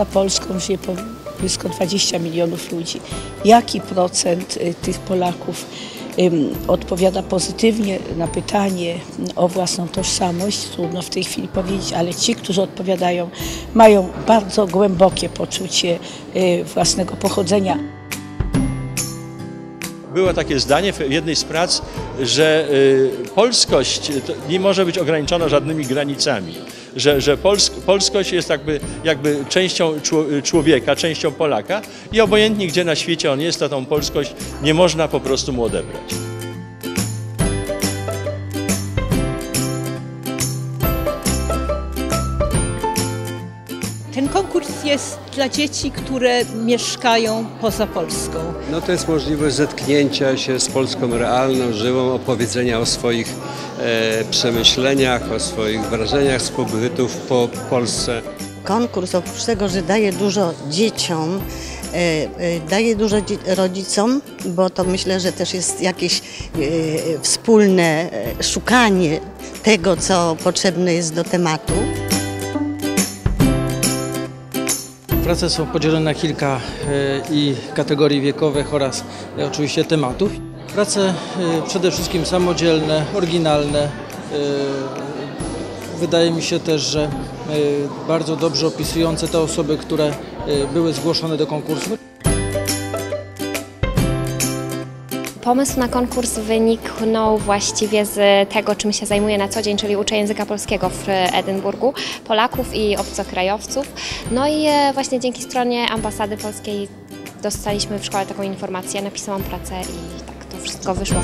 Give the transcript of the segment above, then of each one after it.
poza Polską żyje po blisko 20 milionów ludzi. Jaki procent y, tych Polaków odpowiada pozytywnie na pytanie o własną tożsamość? Trudno w tej chwili powiedzieć, ale ci, którzy odpowiadają, mają bardzo głębokie poczucie y, własnego pochodzenia. Było takie zdanie w jednej z prac, że y, polskość to nie może być ograniczona żadnymi granicami, że, że polsk, polskość jest jakby, jakby częścią czło- człowieka, częścią Polaka i obojętnie gdzie na świecie on jest, to tą polskość nie można po prostu mu odebrać. Ten konkurs jest dla dzieci, które mieszkają poza Polską. No to jest możliwość zetknięcia się z Polską realną, żyłą, opowiedzenia o swoich e, przemyśleniach, o swoich wrażeniach z pobytów po Polsce. Konkurs oprócz tego, że daje dużo dzieciom, e, e, daje dużo rodzicom, bo to myślę, że też jest jakieś e, wspólne szukanie tego, co potrzebne jest do tematu. Prace są podzielone na kilka e, i kategorii wiekowych oraz e, oczywiście tematów. Prace e, przede wszystkim samodzielne, oryginalne. Wydaje mi się też, że bardzo dobrze opisujące te osoby, które były zgłoszone do konkursu. Pomysł na konkurs wyniknął właściwie z tego, czym się zajmuję na co dzień, czyli uczę języka polskiego w Edynburgu, Polaków i obcokrajowców. No i e, właśnie dzięki stronie ambasady polskiej dostaliśmy w szkole taką informację, napisałam pracę i tak to wszystko wyszło.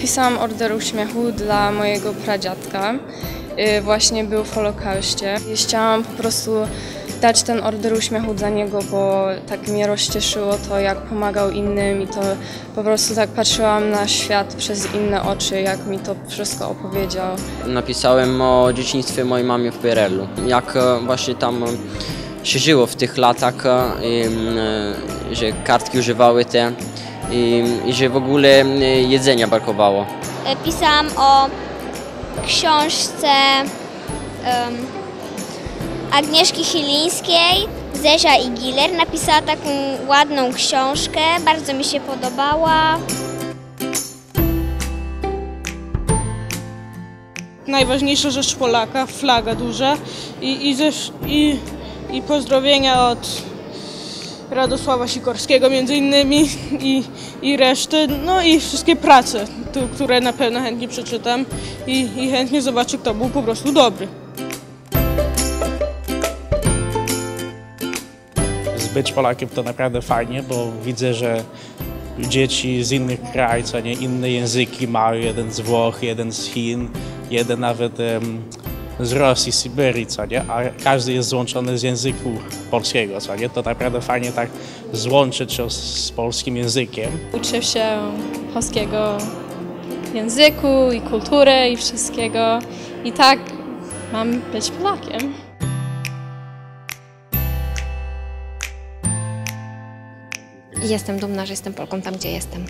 Pisałam order uśmiechu dla mojego pradziadka. Y, Właśnie był w Holokauście. Chciałam po prostu dać ten order uśmiechu dla niego, bo tak mnie rozcieszyło to, jak pomagał innym i to po prostu tak patrzyłam na świat przez inne oczy, jak mi to wszystko opowiedział. Napisałem o dzieciństwie mojej mamy w PRL-u. Jak e, właśnie tam się żyło w tych latach, e, i, e, że kartki używały te i, i że w ogóle jedzenia brakowało. Pisałam o książce em, Agnieszki Chylińskiej, Zezia i. Napisała taką ładną książkę, bardzo mi się podobała. najważniejsza rzecz Polaka, flaga duża i, i, zesz, i, i pozdrowienia od Radosława Sikorskiego między innymi i, i reszty, no i wszystkie prace, tu, które na pewno chętnie przeczytam i, i chętnie zobaczę, kto był po prostu dobry. Być Polakiem to naprawdę fajnie, bo widzę, że dzieci z innych krajów, co nie, inne języki mają, jeden z Włoch, jeden z Chin, jeden nawet em, z Rosji, Syberii, co nie, a każdy jest złączony z języku polskiego, co nie, to naprawdę fajnie tak złączyć się z, z polskim językiem. Uczę się polskiego języku i kultury i wszystkiego i tak mam być Polakiem. I jestem dumna, że jestem Polką tam, gdzie jestem.